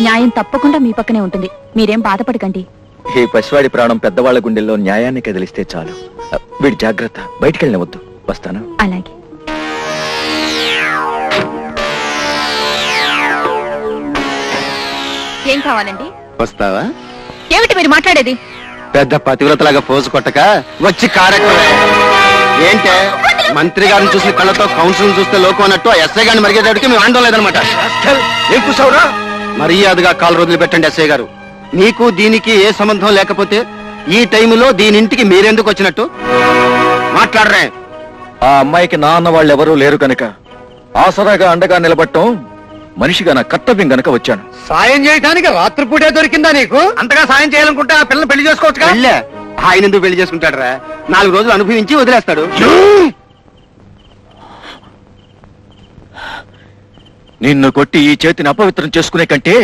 న్యాయం తప్పకుండా మీ పక్కనే ఉంటుంది. మీరేం బాధపడకండి. ఈ పసివాడి ప్రాణం పెద్దవాళ్ళ గుండెల్లో న్యాయాన్ని కదిలిస్తే చాలు. వీడి జాగ్రత్త. బయటికి వెళ్ళవద్దు వస్తాను. అలాగే. ఏం కావాలండి? వస్తావా? ఏమిటి మీరు మాట్లాడేది? పెద్ద పతివ్రతలాగా పోజు కొట్టక వచ్చి కార్యక్రమం. ఏంటే? మంత్రి గారిని చూసిన కళ్ళతో కౌన్సిల్ చూస్తే లోకం అన్నట్టు ఎస్ఐ గారిని మరిగేటడికి మేము ఆందోళన లేదనమాట. ఏం మర్యాదగా కాలు రోజులు పెట్టండి ఎస్ఐ గారు. మీకు దీనికి ఏ సంబంధం లేకపోతే ఈ టైంలో దీని ఇంటికి మీరెందుకు వచ్చినట్టు? మాట్లాడరే. ఆ అమ్మాయికి నాన్న వాళ్ళు ఎవరూ లేరు కనుక ఆసరాగా అండగా నిలబడటం మనిషిగా నా కర్తవ్యం గనక వచ్చాను. సాయం చేయడానికి రాత్రిపూటే దొరికిందా నీకు? అంతగా సాయం చేయాలనుకుంటే ఆ పిల్లని పెళ్ళి చేసుకోవచ్చు ఆయన ఎందుకు పెళ్ళి చేసుకుంటాడు రా నాలుగు రోజులు అనుభవించి వదిలేస్తాడు. నిన్ను కొట్టి ఈ చేతిని అపవిత్రం చేసుకునే కంటే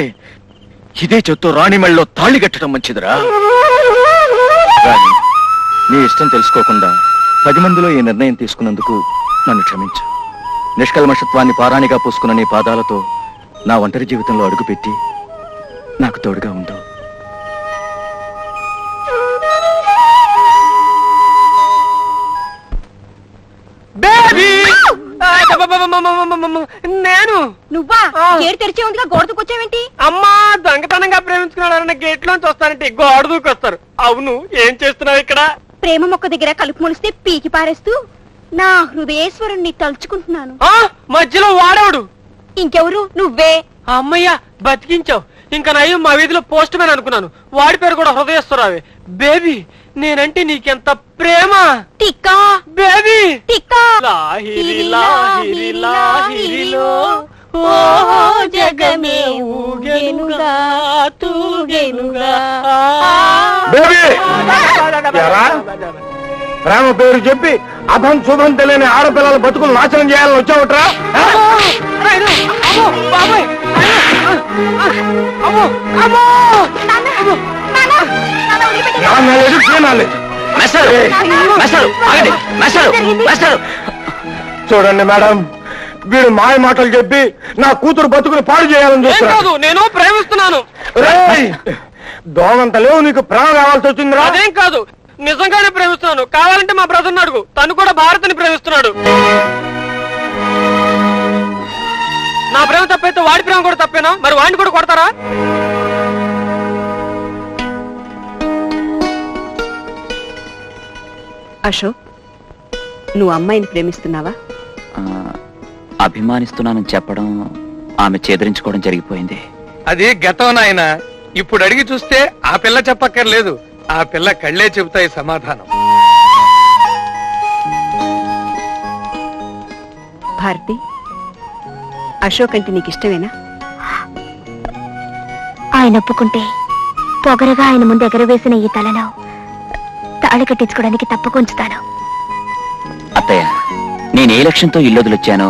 ఇదే చేత్తో రాణిమళ్ళలో తాళి కట్టడం మంచిదిరా. రాణి నీ ఇష్టం తెలుసుకోకుండా పది మందిలో ఈ నిర్ణయం తీసుకున్నందుకు నన్ను క్షమించు. నిష్కల్మషత్వాన్ని పారాణిగా పూసుకున్న నీ పాదాలతో నా ఒంటరి జీవితంలో అడుగుపెట్టి నాకు తోడుగా ఉండవు నేను? నువ్వా. గేట్ తెరిచే ఉందిగా గోడకు వచ్చావేంటి అమ్మా దొంగతనంగా ప్రేమించుకున్నాడన్న గేట్ లోంచి వస్తానంటే గోడ దూకొస్తారు. అవును ఏం చేస్తున్నావు ఇక్కడ? ప్రేమ మొక్క దగ్గర కలుపు మొలిస్తే పీకి పారేస్తూ నా హృదయేశ్వరుణ్ణి తలుచుకుంటున్నాను. మధ్యలో వాడవుడు? ఇంకెవరు? నువ్వే. అమ్మయ్య బతికించావు. ఇంకా నయ్యం మా వీధిలో పోస్ట్ మ్యాన్ అనుకున్నాను. వాడి పేరు కూడా హృదయస్తురావే బేబీ నేనంటే నీకెంత ప్రేమ? టిక్కా. బేబీ! టిక్కా. లాహిరి లాహిరి లాహిరిలో ఓ జగమే ఊగెనుగా తూగెనుగా. ప్రేమ పేరు చెప్పి అభం శుభం తెలియని ఆడపిల్లల బతుకులు నాశనం చేయాలని వచ్చావుట్రా? చూడండి మేడం వీడు మాయ మాటలు చెప్పి నా కూతురు బతుకుని పాడు చేయాలని చూస్తున్నాడు. కాదు నేను ప్రేమిస్తున్నాను. రేయ్! దోమంత లేవు నీకు ప్రేమ కావాల్సి వచ్చిందిరా. అదేం కాదు నిజంగానే ప్రేమిస్తున్నాను. కావాలంటే మా బ్రదర్ అడుగు. తను కూడా భారతిని ప్రేమిస్తున్నాడు. నా ప్రేమ తప్పైతే వాడి ప్రేమ కూడా తప్పేనా? మరి వాడిని కూడా కొడతారా? అశోక్ నువ్వు అమ్మాయిని ప్రేమిస్తున్నావా? అభిమానిస్తున్నానని చెప్పడం ఆమె చేదరించుకోవడం జరిగిపోయింది. అది గతం నాయన. ఇప్పుడు అడిగి చూస్తే ఆ పిల్ల చెప్పక్కర్లేదు. ఆ పిల్ల కళ్ళే చెబుతాయి సమాధానం. భారతి అశోక్ అంటే నీకు ఇష్టమేనా? ఆయన ఒప్పుకుంటే పొగరగా ఆయన ముందు ఎగరవేసిన ఈ తలలో తాళి కట్టించుకోవడానికి తప్పకుంచుతాను అత్తయ్య నేను ఏ లక్ష్యంతో ఇల్లు వదిలొచ్చానో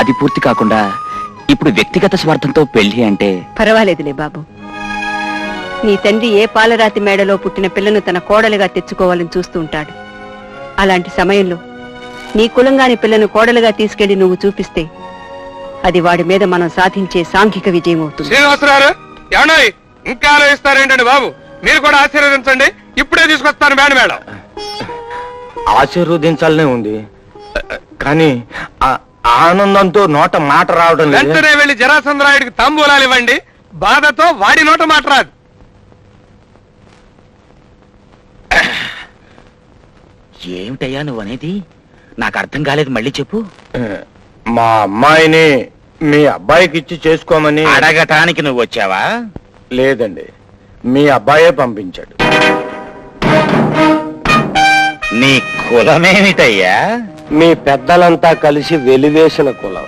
అది పూర్తి కాకుండా ఇప్పుడు వ్యక్తిగత స్వార్థంతో పెళ్ళి అంటే పర్వాలేదులే బాబు. నీ తండ్రి ఏ పాలరాతి మేడలో పుట్టిన పిల్లను తన కోడలుగా తెచ్చుకోవాలని చూస్తూ ఉంటాడు. అలాంటి సమయంలో నీ కులంగాని పిల్లను కోడలుగా తీసుకెళ్ళి నువ్వు చూపిస్తే అది వాడి మీద మనం సాధించే సాంఘిక విజయం అవుతుంది. శ్రీనివాసరావు ఏమన్నా ఇంకా ఆలోచిస్తారేంటండి బాబు? మీరు కూడా ఆశీర్వదించండి. ఇప్పుడే తీసుకొస్తాను మేడం మేడం ఆశీర్వదించాలనే ఉంది. కానీ ఆ ఆనందంతో నోట మాట రావడం లేదు. వెంటనే వెళ్ళి జరాసంద్రాయుడికి తాంబూలాలు ఇవ్వండి. బాధతో వాడి నోట మాట రాదు. ఏమిటయ్యా నువ్వు అనేది నాకు అర్థం కాలేదు మళ్ళీ చెప్పు. మా అమ్మాయిని మీ అబ్బాయికి ఇచ్చి చేసుకోమని అడగటానికి నువ్వు వచ్చావా? లేదండి. మీ అబ్బాయే పంపించాడు. నీ కులమేమిటయ్యా? మీ పెద్దలంతా కలిసి వెలివేసిన కులం.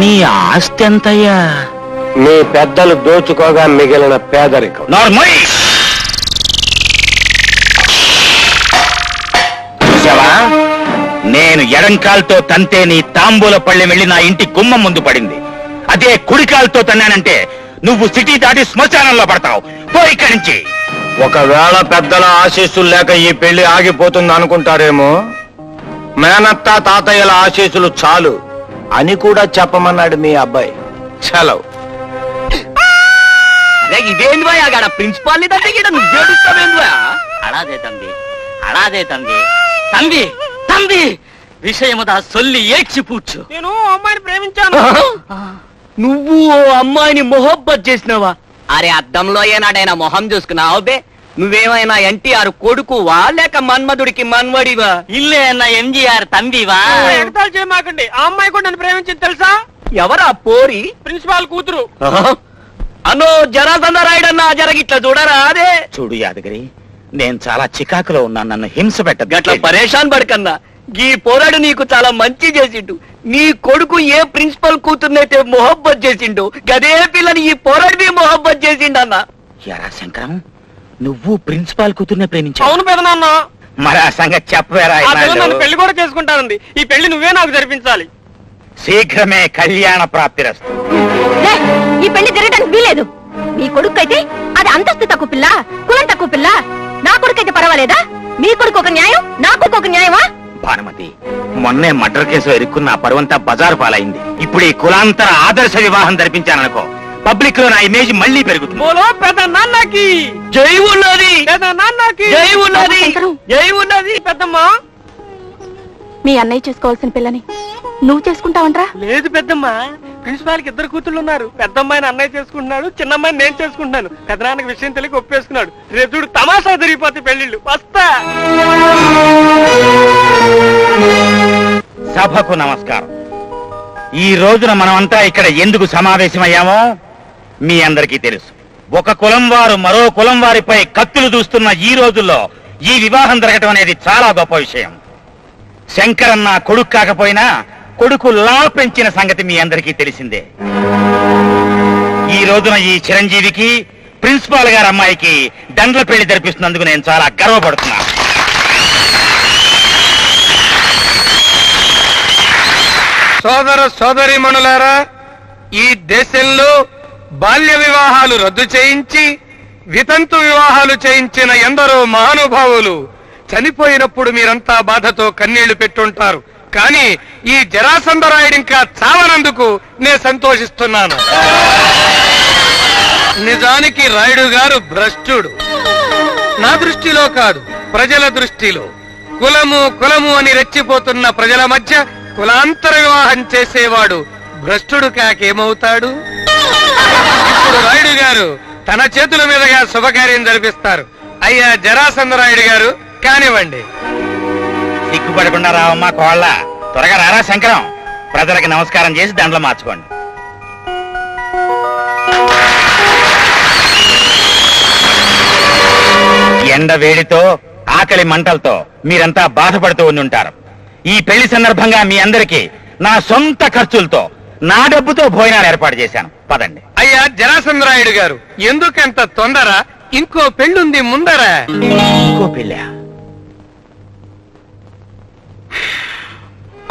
నీ ఆస్తి ఎంతయ్యా? మీ పెద్దలు దోచుకోగా మిగిలిన పేదరికం. నార్మల్ చూసావా? నేను ఎడంకాల్తో తంతే నీ తాంబూల పళ్ళెం వెళ్ళి నా ఇంటి గుమ్మం ముందు పడింది. అదే కుడికాలతో తన్నానంటే నువ్వు సిటీ దాటి శ్మశానంలో పడతావు. పో ఇక్కడి నుంచి. ఒకవేళ పెద్దల ఆశీస్సులు లేక ఈ పెళ్ళి ఆగిపోతుంది అనుకుంటారేమో మేనత్త తాతయ్యల ఆశీస్సులు చాలు అని కూడా చెప్పమన్నాడు మీ అబ్బాయి. సెలవు ఇదేంది అక్కడ ప్రిన్సిపాల్ తండ్రి ఇక్కడ నువ్వేడుస్తావేంది బాయ్ అడాదే తంబి అడాదే తంబి తంబి తంబి విషయముదా సొల్లి ఏడ్చి పూడ్చు. నేను అమ్మాయిని ప్రేమించాను. నువ్వు ఓ అమ్మాయిని మొహబ్బత్ చేసినావా? అరే అద్దంలో ఏనాడైనా మొహం చూసుకున్నావు బే? నువ్వేమైనా ఎన్టీఆర్ కొడుకువా లేక మన్మధుడికి మన్వడివా? ఇల్లే అన్న ఎంజీఆర్ తంబివా ఎగతాలు చేయమాకండి. ఆ అమ్మాయి కూడా నన్ను ప్రేమించింది తెలుసా? ఎవరా పోరి? ప్రిన్సిపాల్ కూతురు. అనో జరాసంద రాయుడన్నా జరగిట్లా చూడరా అదే? చూడు యాదగిరి నేను చాలా చికాకులో ఉన్నాను నన్ను హింస గట్ల పెట్ట పరేషాన్ పడకన్నా. ఈ పోరాడు నీకు చాలా మంచి చేసిండు. నీ కొడుకు ఏ ప్రిన్సిపల్ కూతుర్నైతే మొహబ్బత్ చేసిండు గదే పిల్లని ఈ పోరాడి మొహబ్బత్ చేసిండన్న ఎరా శంకరం నువ్వు ప్రిన్సిపాల్ కూతుర్నే ప్రేమించావు. అవును పెదనాన్న మరి ఆ సంగతి చెప్పవేరా ఆ పిల్ల ఇన్నాళ్ళు? నన్ను పెళ్ళి కూడా చేసుకుంటానంది. ఈ పెళ్ళి నువ్వే నాకు జరిపించాలి. శీఘ్రమే కళ్యాణ ప్రాప్తిరస్తు లే, ఈ పెళ్ళి జరగడానికి వీలేదు మీ కొడుకు అయితే అది అంతస్తు తక్కువ పిల్ల కులం తక్కువ పిల్ల. నా కొడుకు అయితే పర్వాలేదా? మీ కొడుకు ఒక న్యాయం నా కొడుకు ఒక న్యాయమా? భానుమతి మొన్నే మర్డర్ కేసు ఎరుక్కున్న ఆ పరువంతా బజారు పాలైంది. ఇప్పుడు ఈ కులాంతర ఆదర్శ వివాహం జరిపించాననుకో పబ్లిక్లో నా ఇమేజ్ మళ్ళీ పెరుగుతుంది. బోలో పెద్ద నాన్నకి. జై ఉన్నది. పెద్ద నాన్నకి. జై ఉన్నది. శంకరం. జై ఉన్నది పెద్దమ్మా. మీ అన్నయ్య చేసుకోవాల్సిన పిల్లని. నువ్వు చేసుకుంటావంట్రా? లేదు పెద్దమ్మ. ప్రిన్సిపాల్కి ఇద్దరు కూతుళ్ళు ఉన్నారు. పెద్దమ్మాయిని అన్నయ్య చేసుకుంటున్నాడు చిన్నమ్మాయిని నేను చేసుకుంటున్నాను. పెద్దనాన్నకి విషయం తెలియక ఒప్పేసుకున్నాడు. రేపు చూడు తమాషా జరిగిపోతే పెళ్ళిళ్ళు వస్తా. సభకు నమస్కారం. ఈ రోజున మనమంతా ఇక్కడ ఎందుకు సమావేశమయ్యామో మీ అందరికీ తెలుసు. ఒక కులం వారు మరో కులం వారిపై కత్తులు చూస్తున్న ఈ రోజుల్లో ఈ వివాహం జరగటం అనేది చాలా గొప్ప విషయం. శంకరన్న కొడుకు కాకపోయినా కొడుకు లా పెంచిన సంగతి మీ అందరికీ తెలిసిందే. ఈ రోజున ఈ చిరంజీవికి ప్రిన్సిపాల్ గారి అమ్మాయికి దండ్ల పెళ్ళి జరిపిస్తున్నందుకు నేను చాలా గర్వపడుతున్నాను. సోదర సోదరిమణులారా ఈ దేశంలో బాల్య వివాహాలు రద్దు చేయించి వితంతు వివాహాలు చేయించిన ఎందరో మహానుభావులు చనిపోయినప్పుడు మీరంతా బాధతో కన్నీళ్ళు పెట్టుంటారు. కానీ ఈ జరాసంధరాయుడు ఇంకా చావనందుకు నేను సంతోషిస్తున్నాను. నిజానికి రాయుడు గారు భ్రష్టుడు. నా దృష్టిలో కాదు ప్రజల దృష్టిలో. కులము కులము అని రెచ్చిపోతున్న ప్రజల మధ్య కులాంతర వివాహం చేసేవాడు భ్రష్టుడు కాకేమవుతాడు? ఇప్పుడు రాయుడు గారు తన చేతుల మీదుగా శుభకార్యం జరిపిస్తారు. అయ్యా జరాసందరాయుడు గారు కానివ్వండి. సిగ్గుపడకుండా రావమ్మా కోళ్ళ. త్వరగా రారా శంకరం. ప్రజలకి నమస్కారం చేసి దండలు మార్చుకోండి. ఎండ వేడితో ఆకలి మంటలతో మీరంతా బాధపడుతూ ఉండుంటారు. ఈ పెళ్ళి సందర్భంగా మీ అందరికీ నా సొంత ఖర్చులతో నా డబ్బుతో భోజనాలు ఏర్పాటు చేశాను. పదండి. అయ్యా జరాసంధరాయుడు గారు ఎందుకంత తొందర? ఇంకో పెళ్ళుంది ముందర. ఇంకో పెళ్ళా?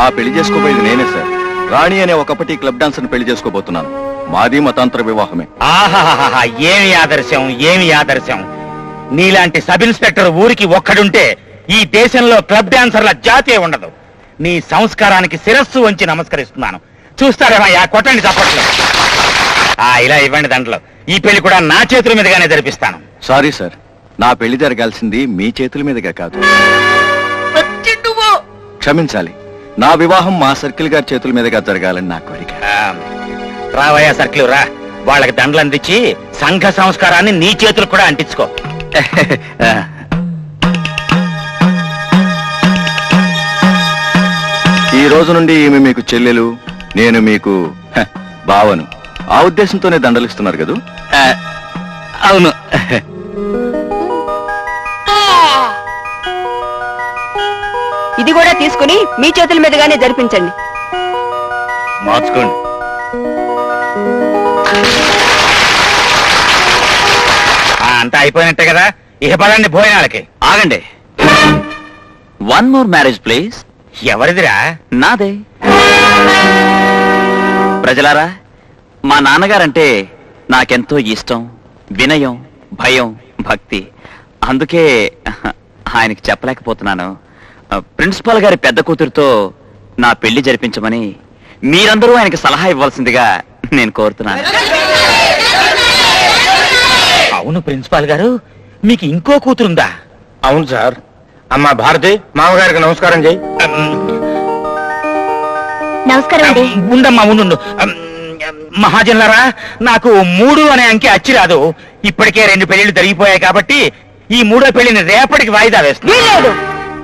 ఆ పెళ్ళి చేసుకోబోయేది నేనే సార్. రాణి అనే ఒకప్పటి క్లబ్ డాన్సర్ పెళ్ళి చేసుకోబోతున్నాను. మాది మతాంతర వివాహమే. ఆహాహాహా ఏమి ఆదర్శం ఏమి ఆదర్శం? నీలాంటి సబ్ ఇన్స్పెక్టర్ ఊరికి ఒక్కడుంటే ఈ దేశంలో క్లబ్ డాన్సర్ల జాతే ఉండదు. నీ సంస్కారానికి శిరస్సు వంచి నమస్కరిస్తున్నాను. చూస్తారేమయ్యా కొట్టండి చప్పట్లు. ఆ ఇలా ఇవ్వండి దాంట్లో ఈ పెళ్ళి కూడా నా చేతుల మీదుగానే జరిపిస్తాను. సారీ సార్ నా పెళ్ళి జరగాల్సింది మీ చేతుల మీదుగా కాదు. క్షమించాలి. నా వివాహం మా సర్కిల్ గారి చేతుల మీదుగా జరగాలని నా కోరిక. రావయ్యా సర్కిల్ రా. వాళ్ళకి దండలు అందించి సంఘ సంస్కారాన్ని నీ చేతులు కూడా అంటించుకో. ఈ రోజు నుండి ఈమె మీకు చెల్లెలు నేను మీకు హ, బావను. ఆ ఉద్దేశంతోనే దండలిస్తున్నారు కదూ? అవును. ఇది కూడా తీసుకుని మీ చేతుల మీదుగానే జరిపించండి. మార్చుకోండి. ఆ, అంతా అయిపోయినట్టే కదా? ఇక పదండి భోజనాలకి. ఆగండి. వన్ మోర్ మ్యారేజ్ ప్లీజ్ ఎవరిదిరా? నాదే. ప్రజలారా మా నాన్నగారంటే నాకెంతో ఇష్టం వినయం భయం భక్తి. అందుకే ఆయనకి చెప్పలేకపోతున్నాను. ప్రిన్సిపాల్ గారి పెద్ద కూతురుతో నా పెళ్ళి జరిపించమని మీరందరూ ఆయనకి సలహా ఇవ్వాల్సిందిగా నేను కోరుతున్నాను. అవును ప్రిన్సిపాల్ గారు మీకు ఇంకో కూతురుందా? అవును సార్. అమ్మా భారతి మామగారికి నమస్కారం చేయి నమస్కారం అండి. ఉండు మహాజన్లరా నాకు మూడు అనే అంకె అచ్చి రాదు. ఇప్పటికే రెండు పెళ్ళిళ్ళు జరిగిపోయాయి కాబట్టి ఈ మూడో పెళ్ళిని రేపటికి వాయిదా వీల్లేదు.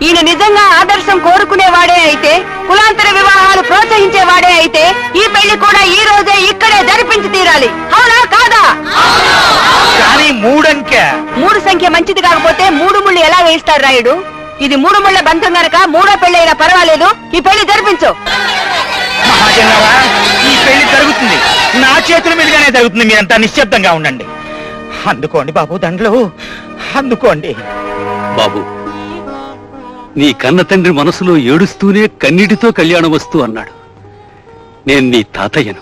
ఈయన నిజంగా ఆదర్శం కోరుకునేవాడే అయితే కులాంతర వివాహాలు ప్రోత్సహించేవాడే అయితే ఈ పెళ్ళి కూడా ఈ రోజే ఇక్కడే జరిపించి తీరాలి. అవునా కాదా? కానీ మూడంకె. మూడు సంఖ్య మంచిది కాకపోతే మూడు ముళ్ళు ఎలా వేయిస్తారు రాయుడు? ఇది మూడు ముళ్ళ బంధం గనక మూడో పెళ్ళి అయినా పర్వాలేదు ఈ పెళ్ళి జరిపించు. ఈ పెళ్ళి జరుగుతుంది. నా చేతుల మీదుగానే జరుగుతుంది. మీరంతా నిశ్శబ్దంగా ఉండండి. అందుకోండి బాబు దండలు. అందుకోండి. బాబు నీ కన్న తండ్రి మనసులో ఏడుస్తూనే కన్నీటితో కళ్యాణ వస్తూ అన్నాడు. నేను నీ తాతయ్యను.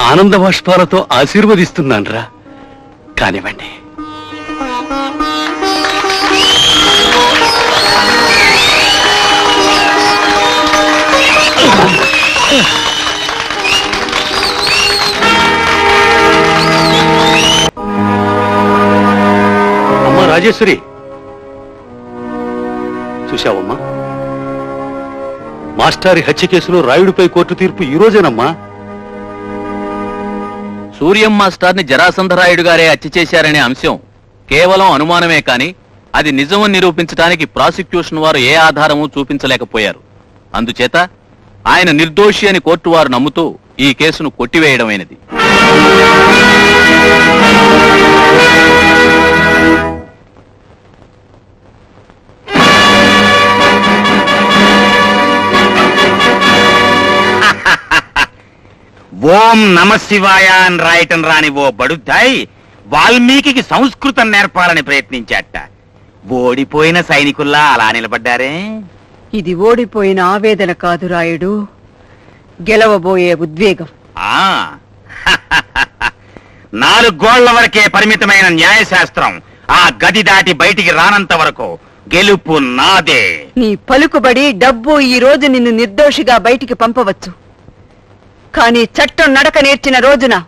ఆనంద బాష్పాలతో ఆశీర్వదిస్తున్నానురా. కానివ్వండి. అమ్మా రాజేశ్వరి. చూశావమ్మా? మాస్టారి హత్య కేసులో రాయుడిపై కోర్టు తీర్పు ఈ రోజేనమ్మా. సూర్యం మాస్టార్ని జరాసంధరాయుడు గారే హత్య చేశారనే అంశం కేవలం అనుమానమే కాని అది నిజమని నిరూపించడానికి ప్రాసిక్యూషన్ వారు ఏ ఆధారము చూపించలేకపోయారు. అందుచేత ఆయన నిర్దోషి అని కోర్టు వారు నమ్ముతూ ఈ కేసును కొట్టివేయడమైనది. ఓం నమ శివాయ అని రాయటం రాని ఓ బడుద్దాయి వాల్మీకి సంస్కృతం నేర్పాలని ప్రయత్నించాట. ఓడిపోయిన సైనికుల్లా అలా నిలబడ్డారే? ఇది ఓడిపోయిన ఆవేదన కాదు రాయుడు. గెలవబోయే ఉద్వేగం. ఆ. నాలుగు గోళ్ళ వరకే పరిమితమైన న్యాయశాస్త్రం ఆ గది దాటి బయటికి రానంత వరకు గెలుపు నాదే. నీ పలుకుబడి డబ్బు ఈ రోజు నిన్ను నిర్దోషిగా బయటికి పంపవచ్చు. కానీ చట్టం నడక నేర్చిన రోజున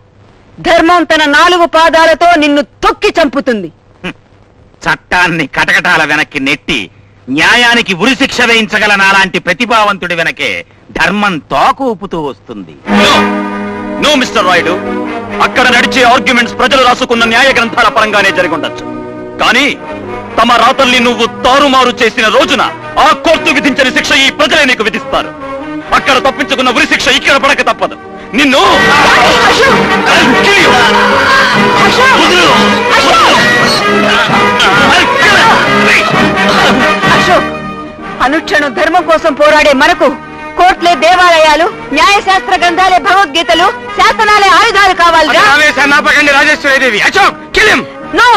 ధర్మం తన నాలుగు పాదాలతో నిన్ను తొక్కి చంపుతుంది. చట్టాన్ని కటకటాల వెనక్కి నెట్టి న్యాయానికి ఉరిశిక్ష వేయించగల నాలాంటి ప్రతిభావంతుడి వెనకే ధర్మం తోక ఊపుతూ వస్తుంది. నో మిస్టర్ రాయుడు అక్కడ నడిచే ఆర్గ్యుమెంట్స్ ప్రజలు రాసుకున్న న్యాయ గ్రంథాల పరంగానే జరిగి ఉండొచ్చు. కానీ తమ రాతల్ని నువ్వు తారుమారు చేసిన రోజున ఆ కోర్టు విధించిన శిక్ష ఈ ప్రజలే నీకు విధిస్తారు. అక్కడ తప్పించుకున్న ఉరి శిక్ష ఇక్కడ పడక తప్పదు. నిన్ను I'll kill you. అశోక్ అనుక్షణం ధర్మం కోసం పోరాడే మనకు కోర్టులే దేవాలయాలు న్యాయశాస్త్ర గ్రంథాలే భగవద్గీతలు శాసనాలే ఆయుధాలు నో!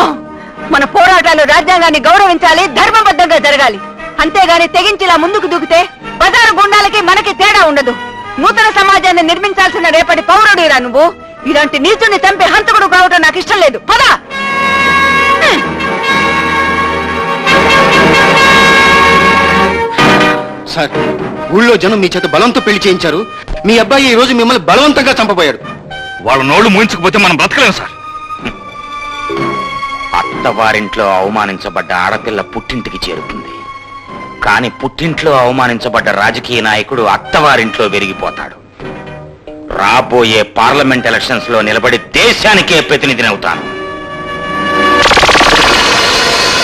మన పోరాటాలు రాజ్యాంగాన్ని గౌరవించాలి ధర్మబద్ధంగా జరగాలి. అంతేగాని తెగించిలా ముందుకు దూకితే బజారు గుండాలకి మనకి తేడా ఉండదు. నూతన సమాజాన్ని నిర్మించాల్సిన రేపటి పౌరుడిరా నువ్వు? ఇలాంటి నీచుని చంపే హంతకుడు కావటం నాకు ఇష్టం లేదు. పదా! సార్. ఊళ్ళో జనం మీ చేత బలంతో పెళ్ళి చేయించారు. మీ అబ్బాయి ఈ రోజు మిమ్మల్ని బలవంతంగా చంపబోయాడు. వాళ్ళ నోళ్ళు మూయించకపోతే మనం బ్రతకలేం సార్. అత్తవారింట్లో అవమానించబడ్డ ఆడపిల్ల పుట్టింటికి చేరుతుంది కానీ పుట్టింట్లో అవమానించబడ్డ రాజకీయ నాయకుడు అత్తవారింట్లో వెరిగిపోతాడు. రాబోయే పార్లమెంట్ ఎలక్షన్స్లో నిలబడి దేశానికే ప్రతినిధిని అవుతాను